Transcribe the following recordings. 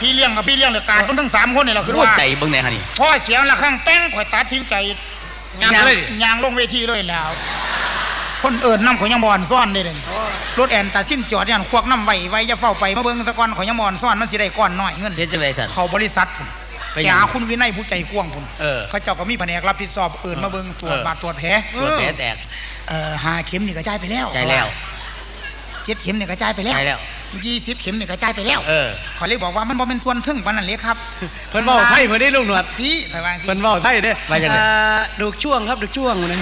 พี่เลี้ยงกับพี่เลี้ยงเลยกาดมันทั้งสามคนนี่แหละคือหัวว่าใจเบิ่งแน่ฮะนี่พ่อเสียงละข้างแป้งข่อยตัดสินใจงานเลยดิยางลงเวทีเลยแล้ว คนเอิญน้ำข่อยยังบอนซ่อนได้เลยนี่รถแอนตัดสินจอดยันควักน้ำไว้ไว้จะเฝ้าไปมาเบิ่งตะกอนข่อยยังบอนซ่อนมันสิได้ก้อนน้อยเงินเฮ็ดจังไดสั่นเขาบริษัทพุ่นไปไปหยังหาคุณวินัยผู้ใจกว้างคุณเออเขาเจ้าก็มีแผนกรับผิดชอบเอิญมาเบิ่งตรวจเออบาดตรวจแผลปวดแผลแตกเอ่อหาเข็มนี่กระจายไปแล้วใจแล้วเจ็ดเข็มนี่กระจายไปแล้วใจแล้วยี่สิบเข็มนี่กระจายไปแล้วเออขอยเลยบอกว่ามันบ่เป็นส่วนทึ่งปานนั้นเลยครับเพิ่นเว้าไทยเพิ่นได้ลุงหนวดพี่ไปวางที่เพิ่นเว้าไทยเด้ว่าจังไดอ่าดูกช่วงครับดูกช่วงนะ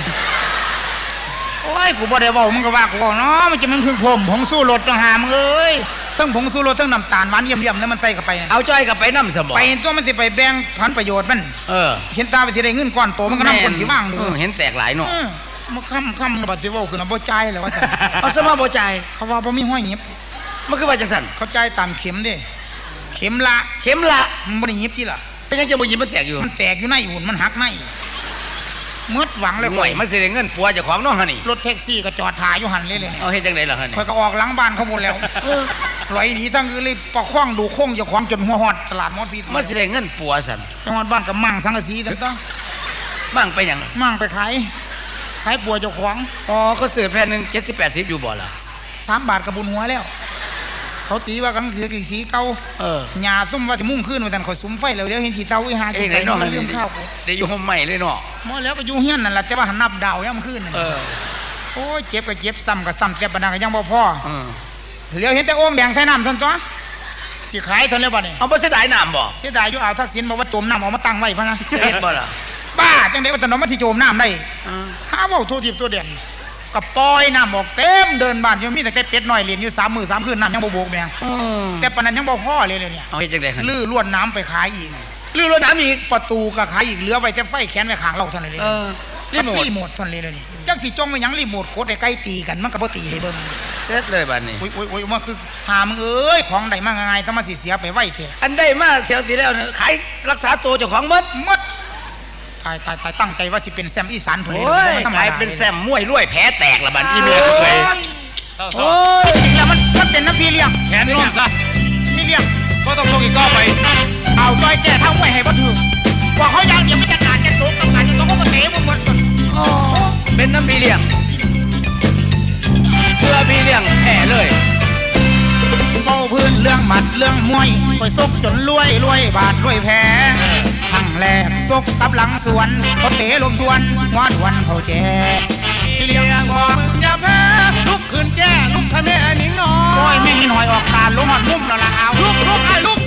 โอ้ยกูบ่ได้เว้ามึงก็ว่ากูเว้าเนาะมันจะมันคือผมผงสู้รถต้องหามึงเอ้ยทั้งผงสู้รถทั้งน้ำตาลหวานเยี่ยมๆนั่นมันใส่เข้าไปนะเอาจ้อยกับไปนำสมองไปตัวมันสิไปแบ่งผลประโยชน์มันเออเห็นตาไปสิได้เงินก้อนโตมันก็นำคนสิว่างดูเออเห็นแตกหลายเนาะเออ มันค่ำค่ำบัดสิเว้าคือน่ะบ่จ่ายแล้วว่าซั่น เอาสมาบ่ใจายเขาว่าบ่มีห้อยหยิบ มันคือว่าจังสั่นเขาจ่ายตามเข็มเด้ เข็มละเข็มละมันบ่ได้หยิบที่ล่ะ เป็นยังจะบ่หยิบมันแตกอยู่มันแตกอยู่ในหุ่นมันหักในเมืดหวังเลยห่ข่วอยยมันสิได้เงินปัวเจ้าของเนาะฮะนี่รถแท็กซี่ก็จอดถ่ายอยู่หันเลยเลยเนี่ยเอาเฮ็ดจังไดล่ะฮะนี่ข่อยก็ออกหลังบ้านเขาหมดแล้วลอยหนีทั้งคือเลยประคองดูโค้งเจ้าของจนหัวหอดตลาดมอสฟีดมันสิได้เงินปัวสั่นจังหวัดบ้านกับมั่งสังกะสีต่างมั่งไปหยังๆมั่งไปขายขายปัวเจ้าของอ๋อก็ซื้อแผ่นหนึง70 80อยู่บ่ล่ะสามบาทกับบุญหัวแล้ว เขาตีว่ากันถือกี่สีเก่าเออหญ้าซุ่มว่าสิมุ่งขึ้นมาแต่นข่อยสุมไฟแล้วเดี๋ยวเห็นขี้เตาอีหาเอ้กิยนไหนไปเนาะมันเรื่องข้าวกูได้อยู่ห้องใหม่เลยเนาะหมอแล้วก็อยู่เฮียนนั่นแหละแต่ว่าหันนับดาวย่ำขึ้นนั่นเออโอ้ยเจ็บก็เจ็บซ้ำก็ซ้ำเจ็บปานนั้นก็ยังบ่พอเออเหลียวเห็นแต่โอ่งแดงใส่น้ำซั่นตัวสิขายเท่านี้บ่นี่เอาบ่เสียดายน้ำบ่เสียดายอยู่อ่าวทักษิณบอกว่าจมน้ำเอามาตั้งไว้พะนะเฮ็ดบ่ล่ะบ้าจังได๋ว่าถนนมาที่จมน้ำได้เออหาเว้าทั่วทิพย์ตัวเด่นก็ปล่อยน้ำออกเต็มเดินบ้านอยู่มีแต่เป็ดน้อยเรียนอยู่3มื้อ3คืนน้ำยังบ่โบกแม่งเออแต่ปานนั้นยังบ่พอเลยเลยเนี่ยเอาเฮ็ดจังได๋ฮะลื้อลวดน้ำไปขายอีกลือรถน้ำอีกประตูก็ขายอีกเหลือไว้แต่ไฟแขวนไว้ข้างเราเท่านั้นเลยเออรีโมทรีโมทเท่านั้นเลยเลยนี่จักสิจ้องไว้หยังรีโมทกดให้ใกล้ตีกันมันก็บ่ตีให้เบิ่งเสร็จเลยบัดนี้อุ้ยอุ้ยอุ้ยมันคือหามึงเอ้ยของใดมาง่ายๆซะมาสิเสียไปไว้เถอะอันได้มาแถวที่แล้วเนี่ยขายรักษาตัวเจ้าของหมดหมด ตายตายตายตั้งใจว่าสิเป็นแซมอีสานพุ่นเลยโอ้ยบ่ธรรมกลายดเป็นแซมมวยรวยแผลแตกละบัดอีเมลโอ้เลยยโอ้โอ้ยจริงๆแล้วมันมันเป็นน้ำพี่เลี้ยงแขนน้องซะพี่เลี้ยงก็ต้องลงอีกต่อไปเอาจอยแก่เท่าไว้ให้บ่ถือว่าเขาอยากเดี๋ยวมันจะการจะตกกับการจะตกเขาก็เตะมึงหมดเป็นน้ำพี่เลี้ยงเสื้อพี่เลี้ยงแผลเลยเบาพื้นเรื่องหมัดเรื่องมวยไปซกจนรวยรวยบาทรวยแพ้ทั้ง แรกซกกับหลังสวนเขาเตะลมทวนวาดวันเขาแจพี่เลี้ยงบอกมึงอย่าแพ้ลุกขึ้นแจ้ลุกทำแม่หนิงหนอโอ้ยไม่มีหน่อยออกตาลงหอดมุมแล้วล่ะเอาลุกลุกไอ้ลุก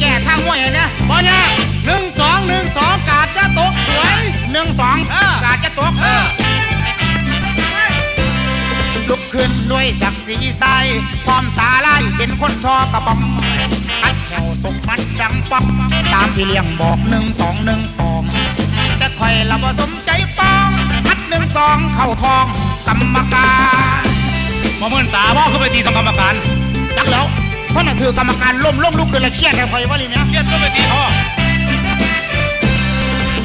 แก่ทางมวยเลยนะบอลเนี่ยหนึ่งสองหนึ่งสองกาดจะตกสวยหนึ่งสองเออกาดจะตกเออลุก ขึ้นด้วยศักดิ์ศรีใสพร้อมตาไล่เป็นคนทอกระป๋องอัดแถวสุกมัดดังป๊อกตามที่เลี้ยงบอกหนึ่งสองหนึ่งสองแต่คอยละว่าสมใจป้องอัดหนึ่งสองเข้าทองกรรมการมาเมื่อนตาพ่อขึ้นไปตีกับกรรมการจักแล้วเพราะนั่นคือกรรมการล้มล้มลุกขึ้นและเครียดให้คอยว่าเลยเนี่ยเครียดก็ไปตีพ่อ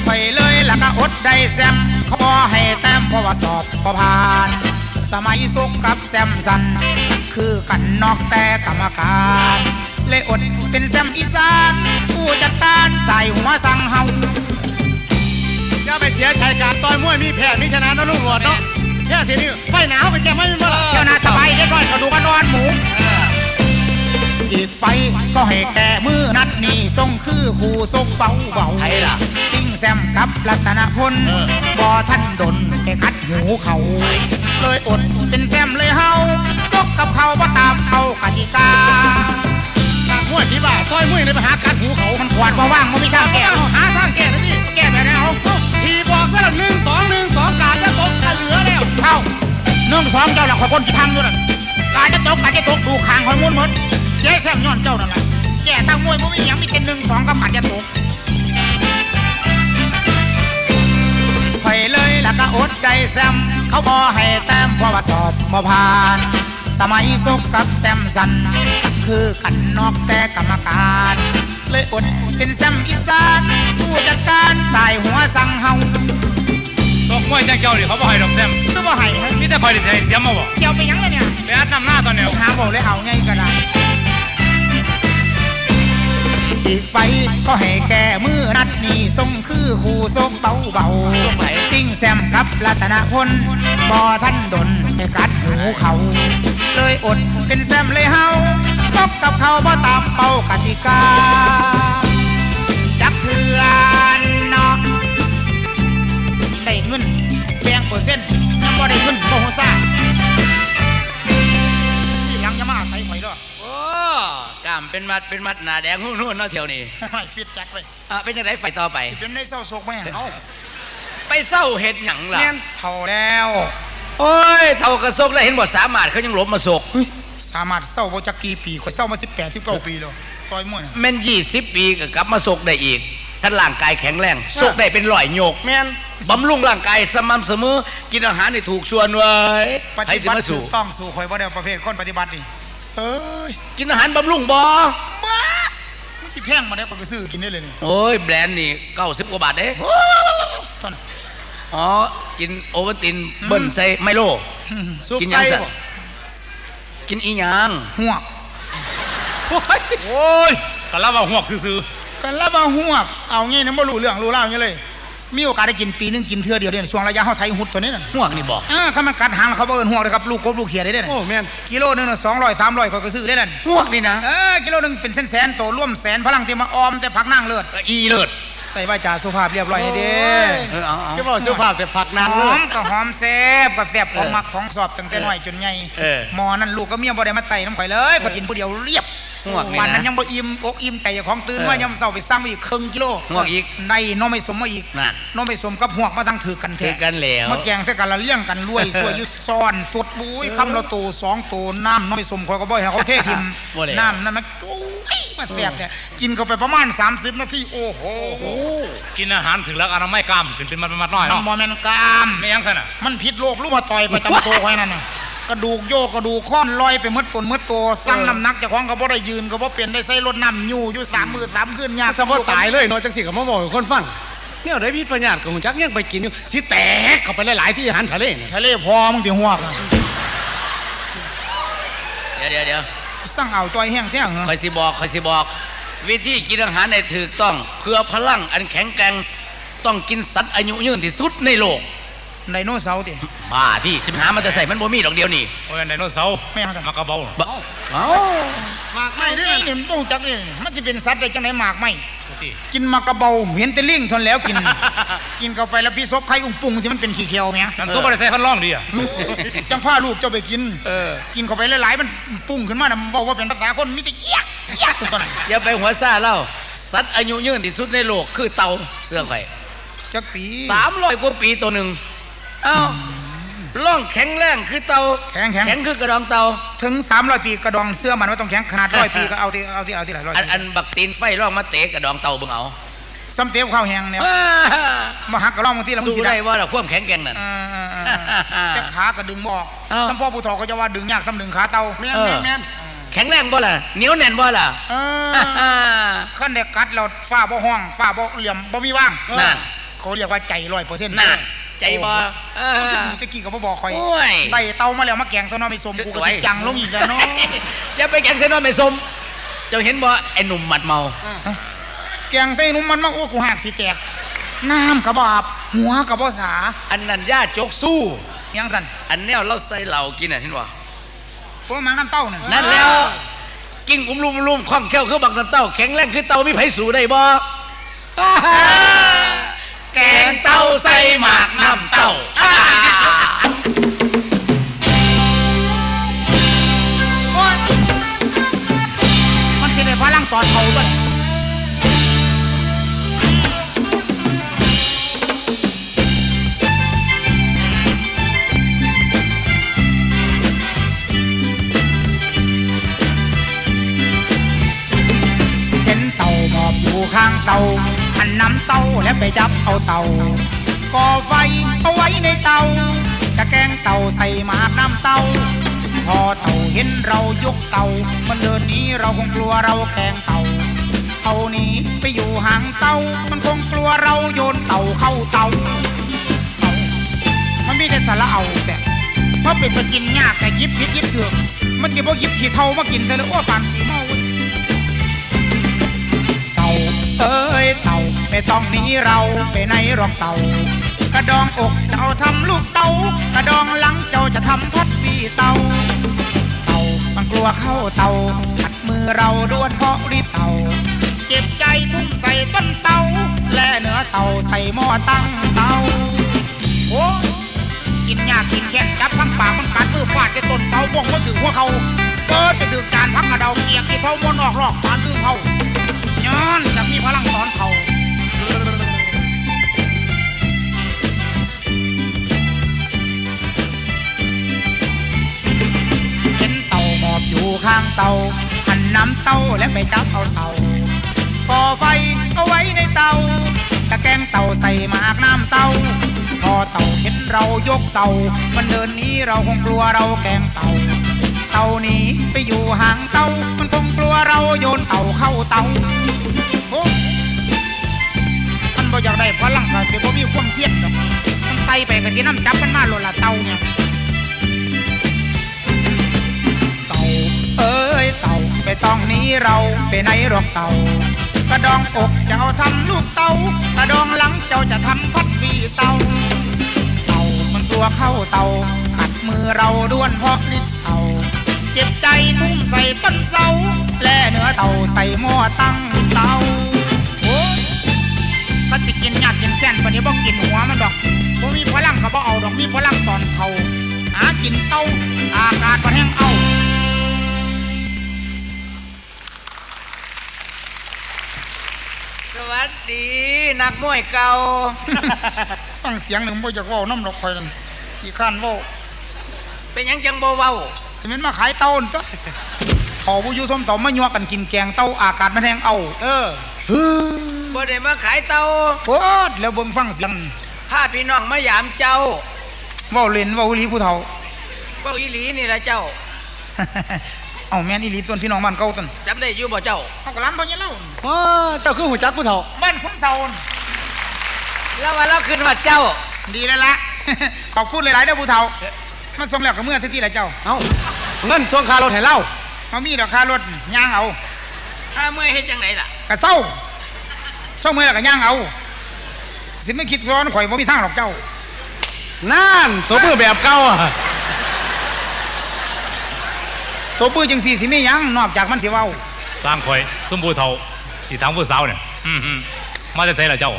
ไปเลยแล้วก็อดได้แซมเขาบอให้แต้มเพราะว่าสอบพอผ่านส มัยสุกกับแซมสัน คือกันนอกแต่กรรมการเลยอดเป็นแซมอีสาน ผู้จัดการใส่หัวสังเฮาอย่าไปเสียใจการต่อยมวยมีแพ้มีชนะนะลุงหนวดเนาะแค่ทีนี้ไฟหนาวไปแก้ไม่เป็นไรเที่ยวนาสบายเรียบร้อยก็ดูกันนอนหมู อีกไฟ ก็ให้แก่มือนัดนี่ทรงคือคู่ทรงเบาเบาไผล่ะสิ่งแซมกับรัตนพลเออบ่ท่านดนให้คัดหูเขาเลยอดเป็นแซมเลยเฮาซกกับเขาบ่ตามเอากติกาการมวยที่บ้าต่อยมวยในไปหาการหูเขามันขวดบ่ว่างบ่มีทางแก้เอาหาทางแก้นะนี่แก้แบบไหนเอาทีบอกซะละหนึ่งสองหนึ่งสองกาดจะตกจะเหลือแล้วเข้าเนื่องสองเจ้าหลักขอยคนที่ทำอยู่นั่น การจะตกการจะตกดูคางคอยมุนหมดเสียแซมย้อนเจ้านั่นแหละแก้ทางมวยบ่มีหยังมีแต่หนึ่งสองกับการจะตกข่อยเลยแล้วก็อดได้แซมเขาบอให้แต้มเพราะว่าสอบมาผ่าน สมัยซกกับแซมสัน คือกันนอกแต่กรรมการ เลยอดเป็นแซมอีสานผู้จัดการสายหัวสังเฮา ตกมวยแจ้งเจ้าดิเขาบอกให้ดอกแซมคือว่าให้ฮะมีแต่คอยดิเสียมาบอกเสียวไปหยังเลยเนี่ยไปอัดนำหน้าตอนเนี้ยหาบอกเลยเอาไงก็ได้อีกไฟก็ให้แก้มือนัดนี่ทรงคือคู่ทรงเบาเบาทรงไหนซิ่งแซมครับรัตนพลบอท่านดนไปกัดหูเขา เลยอดเป็นแซมเลยเฮาซบกับเขาบ่ตามเป้ากติกาจักเถื่อนเนาะ ได้เงินแบ่งเปอร์เซ็นต์ยังบ่ได้เงินบ่ฮู้ซ่าที่หลังจะมาอาศัยข่อยเด้อโอ้กล้ามเป็นมัดเป็นมัดหนาแดงหุ่นหุ่นเนาะแถวนี้ให้ฟิตจัดไปอะเป็นจังไดไฟต่อไป สิเป็นได้เศร้าโศกไหมเอ้าไปเศร้าเห็ดหยังล่ะแม่นเท่าแล้วโอ้ยเท่ากระซกแล้วเห็นบ่สามารถเขายังหลบมาศกเฮ้ยสามารถเศร้าบ่จักกี่ปีข่อยเศร้ามา18 19ปีแล้วต่อยมวยน่ะแม่นยี่สิบปีก็กลับมาศกได้อีก ท่านร่างกายแข็งแรงศกได้เป็นร้อยโยกแม่นบำรุงร่างกายสม่ำเสมอ กินอาหารนี่ถูกส่วนไว้ปให้ฏิสิบัติมาถูสู่กต้องสู่ข่อยบ่ได้ประเภทคนปฏิบัตินี่เอ้ยกินอาหารบำรุงบ่บ้ามันสิแพงมาได้ก็ซื้อกินได้เลยนี่โอ้ยแบรนด์นี่เก้าสิบกว่าบาทเด้ตอนนั้นอ๋อกินโอวัลตินเบิ้ลใส่ไมโลสุกกินหยังไก่ซะบ่กินอีหยังหัวกโอ้ยโอ้ยก็รับว่าหวกซื่อ กันแล้วมาหัวกเอางี้นะบ่รู้เรื่องรู้ราวอย่างนี้เลย มีโอกาสได้กินปีหนึงกินเทื่อเดียวเด่นช่วงระยะเฮาไทยหุดตัวนี้น่ะห่วงนี่บอกอ่าถ้ามันกัดหางเขาบ่เอิ้นหัวกเลยครับลูกกบลูกเขียได้เด้ๆน่ะโอ้แม่นกิโลหนึงน่ะ200 300ก็ก็ซื้อได้นั่นห่วงนี่นะเออกิโลหนึงเป็นแสนๆโตร่วมแสนพลังที่มาออมแต่ผักนางเลิศก็อีเลิศใส่ใบจ่าสุภาพเรียบร้อยนี่เด้เออเอาเอาจะบอกสุภาพแต่ผักหนานเลอยมก็หอมแซ่บก็แซ่บของเออมักของสอบตั้งแต่น้อยจนใหญ่เออ หมอนั่นลูกก็เมียบ่ได้มาไต่น้ำข่อยเลยก็กินผู้เดียวเรียบ ห่วงนี่นะวันนั้นยังบ่อิ่มอกอิ่มใจเจ้าของตื่นเออมายังเศร้าไปสั่งมาอีกครึ่งกิโลห่วงอีกได้น้องไม่สมมาอีกนั่น น้องไม่สมกับหวกมาตั้งถือกันถืแท้อกันแล้ว มาแกงใส่กันละเลี้ยงกันรวย สวยอยู่ซ้อนสดบุ้ยคำละโตสองโตน้ำน้องไม่สมคอยก็บ่ให้เขาเททิมบ่แล้ว น้ำนั่นมันโอ้ยมาแซ่บแต่กินเข้าไปประมาณ 30 นาทีโอ้โหกินอาหารถึงแล้วอนามัยกล้ามขึ้นเป็นมัดเป็นมัดน้อยมันเนาะบ่แม่นกาม ไม่ยังซะน่ะมันผิดโรคลูกมาต่อยประจำตัวไว้นั่นน่ะ กระดูกโยกกระดูกค้อนลอยไปหมดตนหมดตัวสั่งน้ำหนักเจ้าของก็บ่ได้ยืนก็บ่เปลี่ยนได้ใส่รถน้ำอยู่อยู่สามมือสามคืนยากสมมติตายเลยเนาะจังสิก็มาบอกให้คนฟังเนี่ยได้พิษปัญญาของจักยังไปกินอยู่สิแตกเข้าไปหลายๆที่อาหารทะเลเนี่ยทะเลพอมึงสิหัวกอะเดี๋ยวเดี๋ยวเดี๋ยวสั่งเอาต่อยแห้งแท้เหรอคอยสิบอกคอยสิบอก วิธีกินอาหารในถูกต้องเพื่อพลังอันแข็งแกร่งต้องกินสัตว์อายุยืนที่สุดในโลก ไดโนเสาร์ติบ้าที่สิบหามันจะใส่มันบ่มีดอกเดียวนี่โอ้ยไดโนเสาร์ไม่เอาแต่มากระเบาบ้าเอ้ามากไม่ไม่ได้ได้เนี่ยมันต้องจักนี่มันสิเป็นสัตว์ได้จังไดหมากไหมที่กินมากระเบาเห็นแต่ลิงทนแล้วกิน กินเข้าไปแล้วพี่ซบไข่อุ้งปุ้งที่มันเป็นขี้เขียวแม่นั่นตัวบริษัทพันร่องดีอะจังพาลูกเจ้าไปกินเออกินเข้าไปหลายๆมันปุ้งขึ้นมาน่ะมันบอกว่าเป็นภาษาคนมีแต่เกียกเกียกตอนนั้นอย่าไปหัวซ่าเล่าสัตว์อายุยืนที่สุดในโลกคือเต่าเสื้อไข่จักปีสามร้อยกว่าปีตัวหนึ่ง เอ้าร่องแข็งแรงคือเต่าแข็งแข็ง แข็งคือกระดองเต่าถึง300ปีกระดองเสื้อมันว่าต้องแข็งขนาดร้อยปีก็เอาที่เอาที่เอาที่หลายร้อยอันอันบักตีนไฟร่องมาเตะกระดองเต่าเบิ่งเอาซ้ำเตี้ยวข้าวแห้งเนี่ยอ้ามาหักกระรองบางทีแล้วมึงสู้สิได้ได้ว่าเราความแข็งแกร่งนั่นอ่าๆๆแต่ขาก็ดึงบออกเอ้า ซ้ำพ่อผู้ถอก็จะว่าดึงยากซ้ำดึงขาเตาแม่นเออแม่นแม่นแข็งแรงบ่ล่ะเหนียวแน่นบ่ล่ะเออขั้นเด็กกัดเราฝ้าบ่ห้องฝ้าบ่เหลี่ยมบ่มีว่างนั่นเขาเรียกว่าใจร้อยเปอร์เซ็นต์นั่น ใจบ่เออตะกี้ก็บ่บอกคอยโอ้ยได้เตามาแล้วมาแกงตัวน้อยไม่สมกูก็ติดจังลงอีกแล้วเนาะอย่าไปแกงเส้นน้อยไม่สม เจ้าเห็นบ่ไอ้หนุ่มหมัดเมา แกงใส่นุ่มมันมาโอ้กูหักสิแตกน้ำกระบาบหัวกระบ่สาอันนั้นย่าจกสู้ ยังสั่นอันแนวเราใส่เหล้ากินน่ะเห็นบ่พวกมังน้ำเต้านั่นนั่นแล้ว กิ้งอุ้มลุมลุมคล่องแคล่วคือบักน้ำเต้าแข็งแรงคือเต่ามีไผสู้ได้บ่ แกงเต่าใส่หมากน้ำเต้าโอ๊ยมันสิได้พลังตอนเผาด้วยเห็นเต่าหมอบอยู่ข้างเต่า อันนำเต่าแล้วไปจับเอาเต่าก่อไฟเอาไว้ในเต่าจะแกงเต่าใส่หมากน้ำเต่าพอเต่าเห็นเรายกเต่ามันเดินนี้เราคงกลัวเราแกงเต่าเต่าหนี้ไปอยู่ห่างเต่ามันคงกลัวเราโยนเต่าเข้าเต่าเต่ามันมีแต่สาระเอาแต่เพราะเป็นไปกินยากแต่ยิบผิดยิบเถือกมันจะบ่ยิบขี้เท่ามากินแต่ละอ้วปาน ไม่ต้องหนีเราไปไหนหรอกเต่ากระดองอกเจ้าทำลูกเต่ากระดองหลังเจ้าจะทำพัดวีเต่าเต่ามันกลัวเข้าเต่าขัดมือเราด้วนเพราะรีบเต่าเจ็บใจทุ่มใส่ต้นเต่าและเนื้อเต่าใส่หม้อตั้งเต่าโอ้กินยากกินแค้นจับทั้งปากมันกัดมือฟาดไปต้นเต่าฟงก็ถึงหัวเขาเปิดไปถึงการพักกระเดาเกียกที่เท้ามวนออกรอกปานตื้อเขา อนจะมีพลังสอนเขาเห็นเต่าหมอบอยู่ข้างเต่าหันน้ำเต่าและไปจับเอาเต่าก่อไฟเอาไว้ในเต่าตะแกงเต่าใส่หมากน้ำเต่าพอเต่าเห็นเรายกเต่า มันเดินหนี้เราคงกลัวเราแกงเต่าเต่าหนีไปอยู่ห่างเต่ามันคงกลัวเราโยนเต่าเข้าเต่า บ่อยากได้พลังกันเดี๋ยวบ่มีความเพียรดอกมันไตไปกับที่น้ำจับมันมาโลดละเต่าเนี่ยเต่าเอ้ยเต่าไม่ต้องหนีเราไปไหนหรอกเต่ากระดองอกเจ้าทำลูกเต่ากระดองหลังเจ้าจะทำพัดวีเต่าเต่ามันกลัวเข้าเต่าขัดมือเราด้วนเพราะฤทธิ์เต่าเจ็บใจทุ่มใส่ต้นเสาแล่เนื้อเต่าใส่หม้อตั้งเต่า ก็จะกินยากกินแค้นปะเดี๋ยวบ่กินหัวมันดอกบ่มีพลังก็บ่เอาดอกมีพลังตอนเขาหากินเต้าอากาศก็แห้งเอาสวัสดีนักมวยเก่าฟังเสียงหนึ่งบ่อยากเว้าน้ำดอกคอยนั่นขี้ข้านเว้าเป็นหยังจังบ่เว้าสิแม่นมาขายเต้านั่นจ้ะเขาบ่อยู่ส้มเต่ามายัวกันกินแกงเต้าอากาศมันแห้งเอา เออบ่ ได้มาขายเตาโคตรแล้วเบิ่งฟังเสียงพาพี่น้องมายามเจ้าเว้าเล่นเว้าอีหลีผู้เฒ่าเว้าอีหลีนี่ละเจ้า เอาแม่นอีหลีต้นพี่น้องบ้านเก่าต้นจำได้อยู่บ่เจ้าเขาก็ล้ำบ่ยันเล่าอ๋อเจ้าคือหูจักผู้เฒ่าบ้านสมเสาน่ะแล้วว่าเราขึ้นวัดเจ้า ดีแล้วละขอบคุณหลายๆเด้อผู้เฒ่ามาส่งแล้วก็เมื่อที่ละเจ้า เอ้าเงินส่งค่ารถให้เล่าเอามีดอกค่ารถย่างเอาถ้าเมื่อยเฮ็ดจังไดล่ะกะเศร้า เศร้าเมื่อแล้วก็ย่างเอา สิไม่คิดร้อนข่อยบ่มีทางหรอกเจ้า นั่นตัวมือแบบเก่าอะตัวปื้อจังสี่สิมีหยังนอกจากมันสิเว้าสร้างข่อยสมบูรณ์เท่าสีทางผู้สาวเนี่ยอืมอืมมาจะใส่ละเจ้า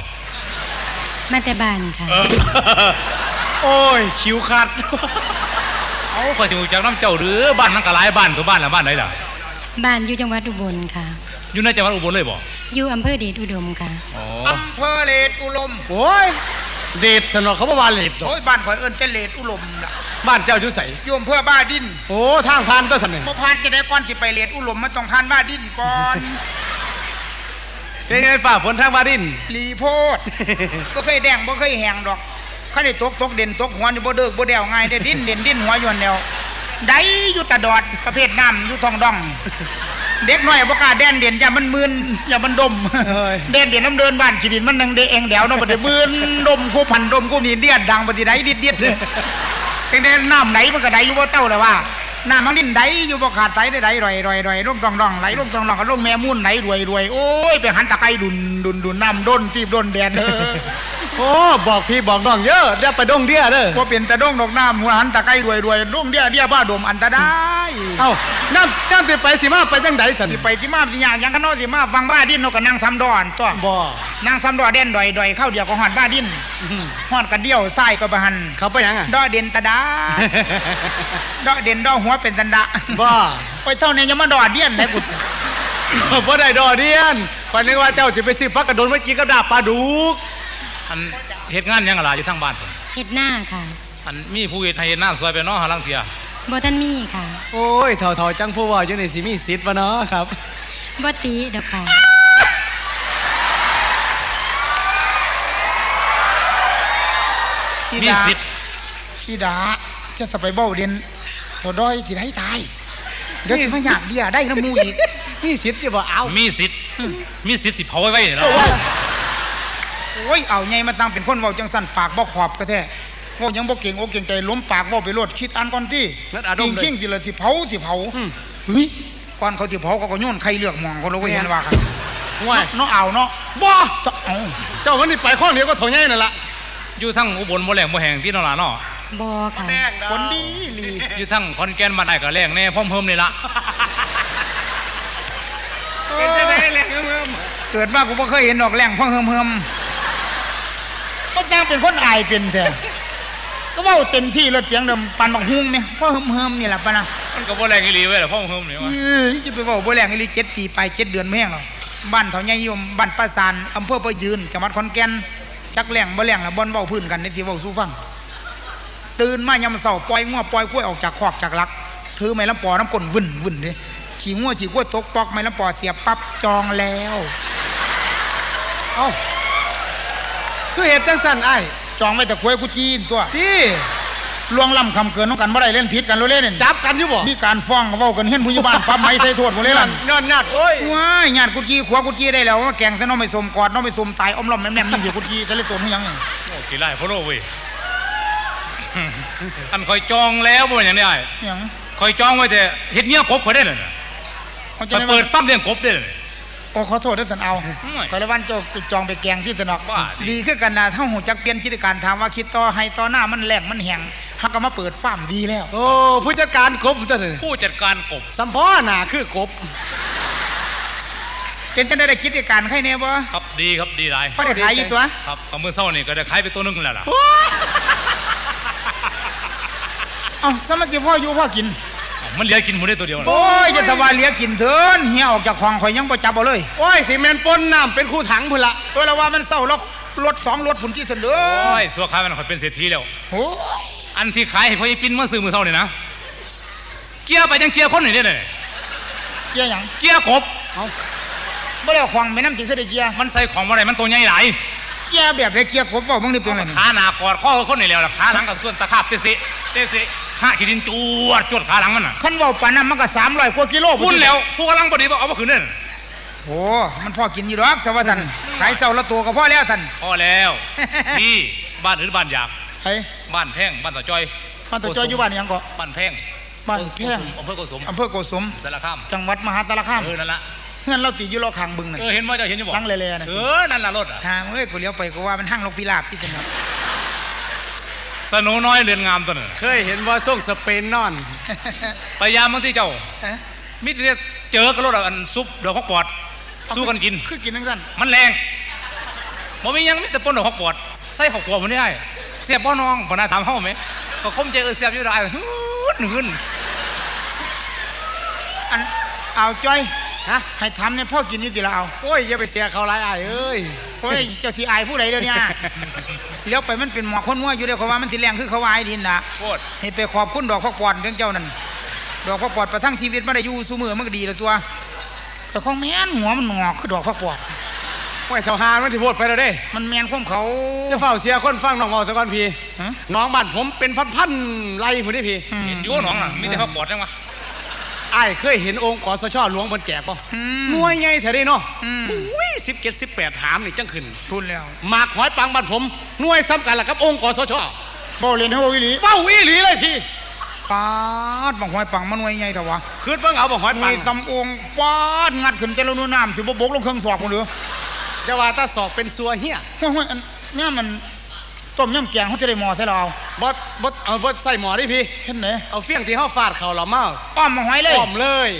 มาแต่บ้านค่ะ เออ โอ้ยคิวขาด เอาข่อยถึงจากน้ำเจ้าหรือบ้านมันก็หลายบ้านตัวบ้านละบ้านไหนล่ะ บ้านอยู่จังหวัดอุบลค่ะ อยู่ในจังหวัดอุบลเลยบ่ อยู่อำเภอเดชอุดมค่ะ อ๋ออำเภอเลดอุลมโอ้ยเดชสนอเขาบ่ว่าเดชดอกโอ้ยบ้านข่อยเอิ้นแต่เลดอุลมน่ะบ้านเจ้าอยู่ไสอยู่อำเภอบ้าดินโอ้ทางผ่านตัวท่านนี่บ่ผ่านจะได้ก่อนสิไปเลดอุลมมันต้องผ่านบ้าดินก่อน เป็นไงฝ่าฝนทางบาดิน ลีโพด บ่เคยแดงบ่เคยแห้งดอกคันได้ตกตกเด่นตกหัวนี่บ่เดิกบ่แดวง่ายได้ดิ้นเด่นดิ้นหัวอยู่นั่นแนว ได้อยู่ตะดอดประเภทน้ำอยู่ท้องดอง เด็กน้อยบ่กล้าแดนเด่นอย่ามันมึนอย่ามันดมเด่นเด่นน้ำเดินบ้านขี้ดินมันนังเดเองแดวเนาะบ่ได้มึนดมคู่พันดมคู่นี่เดียดดังบ่สิได้ดิดดิดแต่แต่น้ำไหลมันก็ได้อยู่บ่เต้าแล้วว่าน้ำมันดิ้นได้อยู่บ่ขาดไตได้ได้รอยรอยรอยลงตองดองไหลลงตองดองก็ลงแม่มุ่นไหลรวยรวยโอ้ยไปหันตะไคร้ดุนดุนดุนน้ำด้นตีบด้นแดนเด้อ โอ้บอกพี่บอกน้องเยอะเดี๋ยวไปดงเดียเด้อว่าเป็นตะด้งดอกน้ำหัวหันตะไคร้รวยรวยลงเดียเดียบ้าดมอันตรายเอ้าน้ำน้ำสิไปสิมาไปจังไดสันสิไปที่มาสิยางยังกันเนาะสิมาฟังบ้าดินเนาะก็นั่งซ้ำดอนตัวบ่นั่งซ้ำดอเด่นดอยดอยเข้าเดียวก็หอดบ้าดินอื้อหอดกันเดียวไส้ก็บหันเขาไปหยังอะดอเด่นตะดาดอเด่นดอหัวเป็นตันดะบ่ไปเท่านี้ยังมาดอเดียนไหนบุตรบ่ได้ดอเดียนฝันนึกว่าเจ้าสิไปซื้อพักกระโดนไว้กินกับดาบปลาดุก อันเฮ็ดงานหยังอะล่ะอยู่ทางบ้านผมเฮ็ดหน้าค่ะอันมีผู้เฮ็ดให้เฮ็ดหน้าซอยไปเนาะหาลังเสียบ่ทันมีค่ะโอ้ยเถ่าๆจังผู้ว่าอยู่ในสิมีสิทธิ์บ่เนาะครับ บ่ติดอกค่ะพี่มีดาสิทธิ์พี่ดาจะสไปเบ้าเด่นเท่าดอยสิได้ตายเดี๋ยวสิมาอยากเดียได้น้ำมูอีก มีสิทธิ์จะบ่เอามีสิทธิ์มีสิทธิ์สิเผาไว้ไว้เนี่ยเนาะ โอ้ยเอาไงมาตั้งเป็นคนเว้าจังสั่นปากบ่ขอบก็แท้เว้ายังบ่เก่งอกเก่งใจล้มปากเว้าไปโลดคิดอันก่อนที่นั่นอารจริมงณ์เลจริยงสิละสิเผาสิเผาเฮ้ยก่อนเขาสิเผาเขาก็โยนไข่เลือกหมองเขาเลยเห็นว่ากันห่วยเนาะเอาเนาะบ่จะเอา เจ้ามันนี่ไปข้องเดียวก็เถ่าใหญ่นั่นล่ะอยู่ทั้งอุบลบ่แรงบ่แห้งที่นราเนาะบอค่ะ ฝนดีหลีอยู่ทั้งขอนแก่นบ้านไอ้ก็แรงแน่พร้อมเฮิมนี่ละเป็นจังได๋แหละเอิมเกิดมากูบ่เคยเห็นดอกแรงพ่อเฮิมเฮิม ก็จ้างเป็นคนอายเป็นแท้ก็เว้าเต็มที่รถเสียงเดิมปันบักฮุ้งเนี่ยพ่อเฮิมเฮิมนี่แหละปะนะมันก็บ่แรงอีหลีเว้ยล่ะพร้อมเฮิมนี่วะเอ้ยจะไปเว้าบ่แรงอีหลีเจ็ดปีไปเจ็ดเดือนไม่แห้งหรอกบ้านเถาใหญ่ยมบ้านประสานอำเภอประยืนจังหวัดขอนแก่นจักแรงบ่แรงละบ่นเว้าพื้นกันในสิเว้าสู่ฟังตื่นมายามมื้อเช้าปล่อยงัวปล่อยกล้วยออกจากคอกจากลัก ถือไม้ลำปอน้ำก้นวุ่นวุ่นเด้ขี่งัวขี่กล้วยตกปอกไม้ลำปอเสียบปั๊บจองแล้วเอ้า คือเฮ็ดจังซั่นอ้ายจองไว้แต่ควยกูจีนตัวที่ลวงล้ำคำเกินน้องกันบ่ได้เล่นผิดกันโลเล่นนี่จับกันอยู่บ่มีการฟ้องเว้ากันเฮ็ดผู้ใหญ่บ้านปั๊บไม้ใส่โทษบ่เลยย้อล่ะนย้อนญาติโอ้ยว้ายญาติกูจีขวากูจีได้แล้วว่าแกงซะน้องไม่สมกอดน้องไม่สมตายอ้อมล้อมแหนมๆนี่สิกูจีทะเลตนยังนี่โอ้กี่ไร่พ่อโลเว้ยอันคอยจองแล้วบ่อย่างนี้ไอ้หยังคอยจองไว้แต่เฮ็ดเมียกบข่อยได้นั่นน่ะเขาไปจะได้เปิว่าดฟาร์มเลี้ยงกบได้นั่นน่ะ โอ้ขอโทษด้วยสันเอาไม่ขอละวันเจ้าไปจองไปแกงที่สนอกบ้าดิดีคือกันนะถ้าหูจักเปลี่ยนกิจการถามว่าคิดต่อให้ต่อหน้ามันแหลงมันแหงฮักก็มาเปิดฟาร์มดีแล้ว โอ้ผู้จัดการกบตัวนี้ผู้จัดการกบสัมพอหน้าคือกบเป็นจะได้ได้กิจการใครเนี่ยบ่ครับดีครับดีหลายพอได้ขายอยู่ตัวครับเอามือเศร้านี่ก็ได้ขายไปตัวหนึงแล้วล่ะเอ้าสมัสิพ่ออยู่พ่อกินอ้าว มันเหลือกินหมดได้ตัวเดียวน่ะโอ้ยจะสบายเหลียกินเถินเฮียออกจากของข่อยยังบ่จับเอาเลย โอ้ยสิแม่นปนน้ำเป็นคู่ถังพุ่นละตัวละว่ามันเศร้าแล้วรถสองรถผุนที่เสนอโอ้ยสัวขายมันข่อยเป็นเศรษฐีแล้ว โอ้ยอันที่ขายให้พ่อไอ้ปิ้นมาซื้อมือเศร้านี่นะ เกียร์ไปยังเกียร์คนนี่เด้อเนี่ยเกียร์หยังเกียร์กบ บ่ได้เอาของไปน้ำจิงคือได้เกียร์มันใส่ของอะไรมันตัวใหญ่หลายเกียร์แบบได้เกียร์กบเว้ามึงนี่เป็นไงนี่ขาหน้ากอดข้อคนนี่แล้วล่ะขาหลังกับส่วนตะขาบเตะสิเตะสิ ขาขีดินจวดจวดขาหลังมันน่ะคันเว้าปานนั้นมันก็300กว่ากิโลพุ่นแล้วผู้กำลังพอดีบอกเอามาคืนนั่นโอ้มันพอกินอยู่ดอกแต่ว่าท่านขายเศร้าละตัวก็พอแล้วท่านพอแล้วพี่บ้านหรือบ้านอยากเฮ้ยบ้านแพงบ้านต่อจอยบ้านตะจอยอยู่บ้านหยังก็บ้านแพงบ้านแพงอำเภอโกสมอำเภอโกสมสารคามจังหวัดมหาสารคามเออนั่นละเฮือนเราติดอยู่รอข้างบึงนั่นเออเห็นว่าเจ้าเห็นอยู่บ่หลังแล่ๆน่ะเออนั่นละรถอะหาเอ้ยกูเลี้ยวไปก็ว่ามันห้างนกพิราบที่จังหวัด สโนน้อยเรือนงามตัวนั้นน่ะเคยเห็นว่าส่งสเปนนอน พยายามบางที่เจ้าเอ๊ะมิตรเจอกับรถอันซุปดอกฮอกปอด สู้กันกิน คือกินทั้งสั้นมันแรงบ่มีหยังมิตรปนดอกฮอกปอดใส่ข้าวขัวมันได้เสียบบ่น้องบ่น่าถามเฮาไหมก็คมใจเออเสียบอยู่ได้ฮึนฮึนอันเอาจ้อยฮะให้ทำเนี่ยพ่อกินนี่สิละเอาโอ้ยอย่าไปเสียเขาหลายอ้ายเอ้ยโอ้ยเจ้าสีอายผู้ใดเดี๋ยวนี้ เลี้ยวไปมันเป็นหมอกคนงัวอยู่เดียวเขาว่ามันสิแรงคือเขาวายดินนะโคตรให้ไปขอบคุณดอกพักปอดเรื่องเจ้านั่นดอกพักปอดประทังชีวิตมาได้อยู่สู้มือมันก็ดีแล้วตัวแต่ของแม่นหัวมันงอกคือดอกพักปอดโอ้ยเท่าหานมันที่พูดไปแล้วเด้ มันแมนข้อมเขาจะเฝ้าเสียคนฟังน้องเว้าซะก่อนพี่ฮะน้องบ้านผมเป็นพันๆไร่พุ่นนี่พี่อืมเห็นอยู่หนองน่ะมีแต่ฮอกปอดจังวะ อ้ายเคยเห็นองค์กสชหลวงเพิ่นแจกป่ะอืมหน่วยใหญ่แท้เด้เนาะอืมอุ้ย17 18หามนี่จังขึ้นทุนแล้วหมากหอยปังบ้านผมหน่วยซ้ำกันล่ะครับองค์กสชบ่เรียนให้โอ้ยหลีเฝ้าอีหลีเลยพี่ปาดบังหอยปังมันหน่วยใหญ่เถอะวะคืนเบิ่งเอาบ่หอยหน่ปัวงยสำองปาดงัดขึ้นเจริญน้ำสิบ่บกลงเครื่องสอกคนเด้อจะว่าถ้าสอกเป็นซัวเฮียห้วยห้วยอันเนี่ยมันต้มยำแกงเขาจะได้หมอใส่เรา เอาบ่บ่เอาบ่ใส่หมอดิพี่ เห็นไหนเอาเฟี้ยงที่เฮาฟาดเข่าเราเมาอ้อมมาหอยเลยอ้อมเลย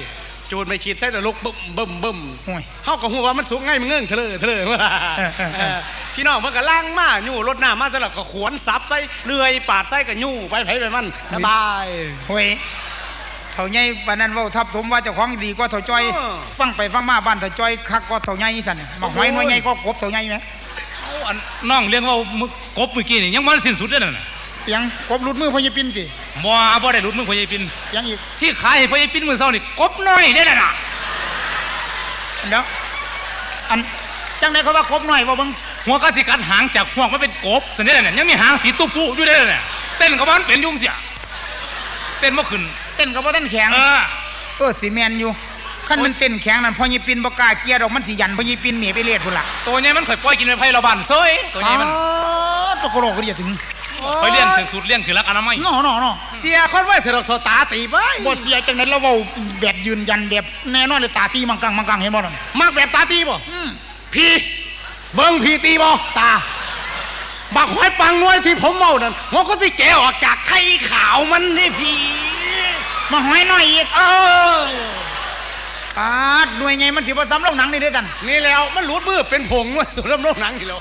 จูดไปฉีดใส่ตะลุกบึ้มบึ้มบึ้มห่วยเฮาก็ฮู้ว่ามันสูงไงมันเงื่องเถลอเถลอว่าเออเออเออพี่น้องมันก็ล้างมายู่รถน้ำมาซะแล้วก็ขวนสับใส่เลื่อยปาดใส่ก็ยู่ไปไผไปมันสบายห่วยเท่าใหญ่ปานนั้นเว้าทับถมว่าเจ้าของดีกว่าเท่าจ้อยอ้อฟังไปฟังมาบ้านเท่าจ้อยคักก็เท่าใหญ่สั่นน่ะมาหอยหน่วยใหญ่ก็กบเท่าใหญ่ไหมเอาอันน้องเลี้ยงว่ามึกกบเมื่อกี้นี่ยังมันสิ้นสุดเด้อนั่นน่ะ ยังกบหลุดมือพญปินติบ่บ่ได้หลุดมือพ่อใหญ่ปินยังอีกที่ขายให้พ่อใหญ่ปินมื้อเช้านี่กบน้อยเด้อนั่นน่ะเดี๋ยวอันจังไดเขาว่ากบหน่อยบ่เบิ่งหัวกะสิกัดหางจากห่วงมันเป็นกบซั่นเด้อนั่นยังมีหางสีตุ๊ปูอยู่เด้อนั่นน่ะเต้นกับมันเป็นยุงเสียเต้นบ่ขึ้นเต้นก็บ่ทันแข็งเออเออสิแม่นอยู่คันมันเต้นแข็งนั่นพญปินบ่กล้าเกลียดอกมันสิยันพญปินเมียไปเลียดพุ่นล่ะตัวใหญ่มันข่อยปล่อยกินไปไผละบ้านเซยตัวใหญ่มันอ๋อตะกโรกก็เดียวถึงบ ไปเลี้ยงถึงสุดเลี้ยงถึงรักอนามัยน้อน้อน้อเสียคนไว้เถอะดอกโทตาตีไปบ่เสียจังได๋เราเว้าแบบยืนยันแบบแน่นอนเลยตาตีมังกังมังกังเห็นบ่นั่นมากแบบตาตีบ่อืมพี่เบิ้งพี่ตีบ่ตาบักหอยปังน้อยที่ผมเมานั่นหัวก็สิแกะออกจากไข่ขาวมันนี่พี่มาหอยหน่อยอีกเออปาดหน่วยไงมันสิบ่ซ้ำโรงหนังนี่เด้อกัน นี่แล้วมันหลุดมือเป็นผงว่าสุดลำโลกหนังนี่แล้ว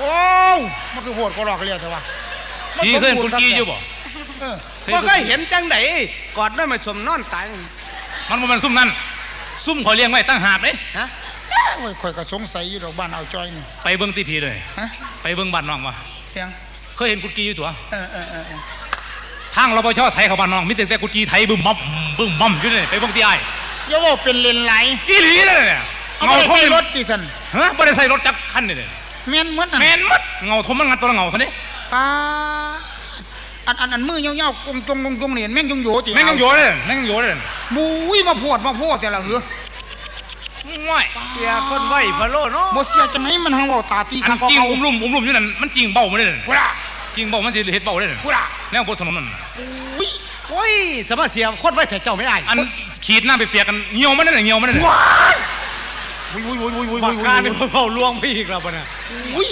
โอ้วมันคือโหดก็รอกเรียกเถอะวะมันพี่เคยเห็นคุณกี้อยู่บ่เออบ่เคยเห็นจังไดกอดนั่นมาสมนอนตายมันบ่แมันซุ่มนั่นซุ่มเขาเลี้ยงไว้ตั้งหากเด้ฮะโอ้ยข่อยก็สงสัยอยู่ดอกบ้านเอาจ้อยนี่ไปเบิ่งที่พีเลยฮะไปเบิ่งบ้านน้องว่าเพียงเคยเห็นกุดกี้อยู่ตัวเออเออเออเออทางรปภไทยเขาบ้านน้องมีแต่แต่กุดกี้ไทยบึ้มบั่มบึ้มบั่มอยู่นี่ไปเบิ่งที่อ้ายอย่าว่าเป็นเลนไหลอีหลีเลยเนี่ยเอาเงาไปทมใส่รถกี่สันฮะบ่ได้ใส่รถจักคันนี่เลย แม่นเหมือนอันแม่นหมัดเงาทมมันงัดตัวละเงาซะนี่ปาดอันอันอันมือยาวๆกงจงกงจงนี่แม่งยงโยติแม่งยังโยเลยแม่งยังโยเลยบุ้ยมาพวดมาพวดแต่ละเหือง่ายเสียคนไว้พะโลเนาะบ่เสียจังไหนมันหังเว้าตาตีอัข้างนก็จริงเอาอุ้มลุ่มอุ้มลุ่มอยู่นั่นมันจริงเบ้าไม่ได้เลยกูล่ะจริงเบ้ามันสิเฮ็ดเบ้าได้เลยกูล่ะแนวบนถนนนั่นอุ้ยโอ้ยสมาเสียคนไว้แต่เจ้าไม่ได้อันขีดหน้าไปเปียกกันเหี่ยวมันนั่นน่ะเหี่ยวมันนั่นน่ะว้า ยอุ้ยอุ้ยอุ้ยอุ้ยอุ้ยบัอุ้กยการเป็นเผาลวงไปอีกแล้วปะเนี่ยอุ้ย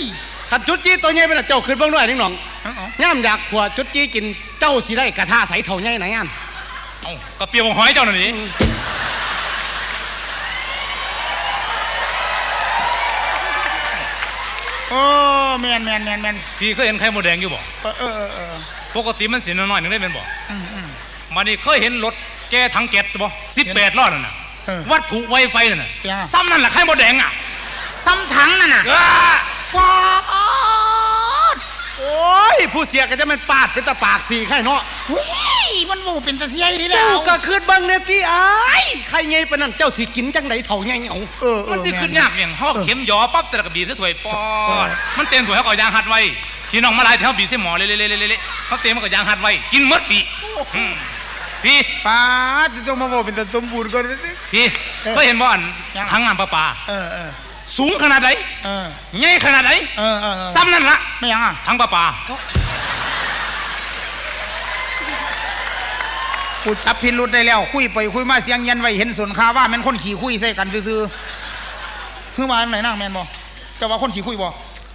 ขันจุดจี้ตัวใหญ่เป็นนะเจ้าขึ้นเบ้างด้วยนิ่งหนองเอาเอาย่ำอยากขวดจุดจี้กินเจ้าสิได้กระทาใสเท่าใหญ่ไหนอันเอ้าก็เปียกของหอยเจ้านั่นนี่เออแม่นแม่นแม่นแม่นพี่เคยเห็นไข่มดแดงอยู่บ่เออเออเออเออปกติมันสีน้อยๆหนึงได้เป็นบ่อืมอืมมานี่เคยเห็นรถแกถังแก๊สบ่18ล้อนั่นน่ะเออ วัตถุไวไฟนั่นน่ะยังไงซ้ำนั่นแหละไข่มดแดงอะซ้ำถังนั่นน่ะอ้าว้าดโอ้ยผู้เสียก็จะเป็นปาดเป็นตะปากสี่ไข่เนาะอุ้ยมันบูเป็นตะเสียดีแล้เจ้าวก็คืนเบังเนี่ยที่อ้ายใครไงปานนั้นเจ้าสิกินจังไดเท่าไงเอาเออเอมันอสิขึ้นยากเนี่ยเฮาเข็มหยอปั๊บใส่แล้วก็บีบใส่ถ้วยปอดมันเต็มถ้วยเฮาก็เอายางหัดไว้ที่น้องมาหลายแถวบีบใส่หม้อเละๆๆๆๆเฮาเต็มมันก็ยางหัดไว้กินหมดปีอืม พี่ป้าดจะต้องมาบอกเป็นตะสมบูรณ์ก็ได้พี่เคยเห็นบ่อันยังถังน้ำประปา เออเออสูงขนาดไหนเออใหญ่ขนาดไหนเออเออเออซ้ำนั่นละไม่ยังอะถังประปา กูจับพิรุษได้แล้ว คุยไปคุยมาเสียงเย็นไว้เห็นสนคาว่าแม่นคนขี่คุยใส่กันซื่อๆคือว่าอันไหนนั่งแม่นบ่จะว่าคนขี่คุยบ่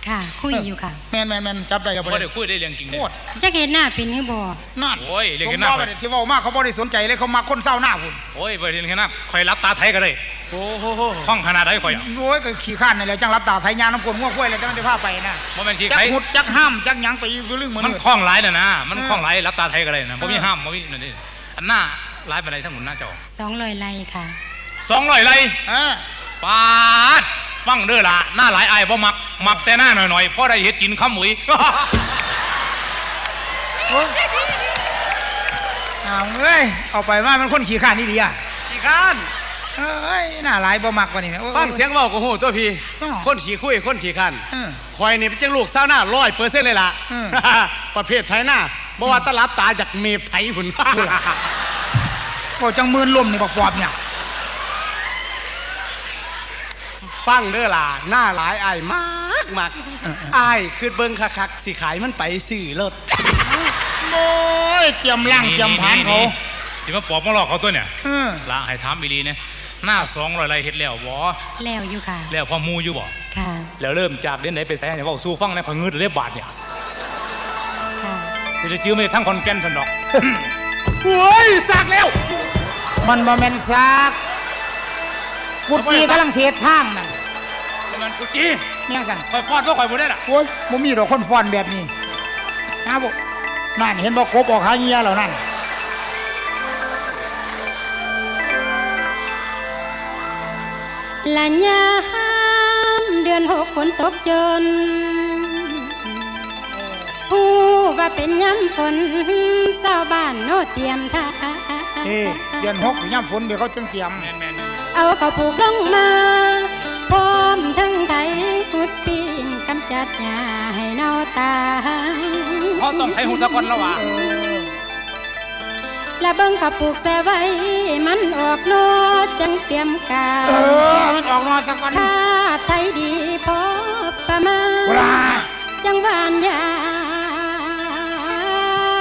ค่ะ คุยอยู่ค่ะแม่นแม่นแม่นจับได้กับบ่บ่ได้ได้คุยได้เรื่องจริงโคเด้ตรจะเห็นหน้าเป็นหรือบ่นั่นโอ้ยเรียกสกันมหน้าบ่ไปที่เว้ามากเขาบ่ได้สนใจเลยเขามาคนเศร้าหน้าพุ่นโอ้ยบ่ได้เห็นแค่นั้นข่อยรับตาไทยก็ได้โอ้โหคล่องขนาดไหนข่อยอะโอ้ยก็ขี่ข้านนี่แหละจังรับตาไทยยาน้ำกลง่วงกล้วยเลยจังจะพาไปนะบ่แม่นสิจักใครหุดจักห้ามจักหยังไปอยู่เรื่องเหมือนมันเดิมคล่องหลายน่ะนะมันเออคล่องหลายรับตาไทยก็ได้นะบ่มีเออห้ามบ่มีนั่นนี่อันหน้าหลายปานใดทั้งหมดหน้าเจ้าสองลอยไล่ค่ะ200ไร่เออปาด ฟังเด้อล่ะหน้าหลายอายบ่มัก มักแต่หน้าหน่อยๆพอได้เฮ็ดกินข้าวหมุยเอาเอ้ยเอาไปว่ามันคนขี่ข้านนี่ดีอะขี้ข้านเอ้ยน่าหลายบ่มักกว่านี่แม่โอ้ฟังเสียงเว้าก็โหตัวพี่อ้อคนขี่คุยคนขี่ข้านเออคอยนี่เป็นจังลูกเศร้าวหน้าร้อยเปอร์เซ็นต์เลยล่ะอืมประเภทไทยหน้าบ่ว่าตะลับตาจากเมฟไทยหุ่นโอ้จังมืนลมนี่บอกปอบเนี่ย ฟังเด้อล่ะหน้าหลายอายมากมากอายคือเบิ่งคักๆสิขายมันไปซื้อรถโอ้ยเตรียมล่างเตรียมผานเขาสิมาปอบมาหลอกเขาตัวเนี่ยเออละให้ถามอีหลีเนี่ยหน้า200ไร่เฮ็ดแล้วบ่แล้วอยู่ค่ะ แล้วพอหมู่อยู่บ่ค่ะ แล้วเริ่มจากเดือนไหนไปไสเนี่ยเว้าสู่ฟังในข่อยงึดเลยบาดเนี่ยค่ะสิได้จื้อไม่ทั้งคอนแก่นซั่นดอกโอ้ยสากแล้ว มันบ่แม่นซาก กุดจีกำลังเทศทางนั่นมันกุจีแม่งสั่นข่อยฟอดบ่ข่อยบ่ได้ล่ะโอ้ยบ่มีดอกคนฟ้อนแบบนี้ฮะบ่นั่นเห็นบ่กบออกหาเงียแล้วนั่นละยามเดือนหกฝนตกจน ผู้ว่าเป็นย้ำฝนชาวบ้านโนเตรียมท่าเอ้เดือนหกยามฝนเดี๋ยวเขาจึงเตรียม แม่นๆ เอาเขาผูกลงมา พร้อมทั้งไถกุดปีนกำจัดหญ้าให้เน่าตายเขาต้องไทยหูสะก่อนแล้วว่ะเออและเบิ่งกับปลูกแส่ไว้ มันออกโนดจังเตรียมกาเอรอมันออกนอนสักวันถ้าไทยดีพอประมาณเวลาจังหวานยา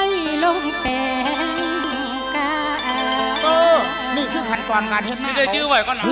ยลงแปลงกาเออ นี่คือขั้นตอนการเฮ็ดสินาได้ชื่อไว้ก่อนนะ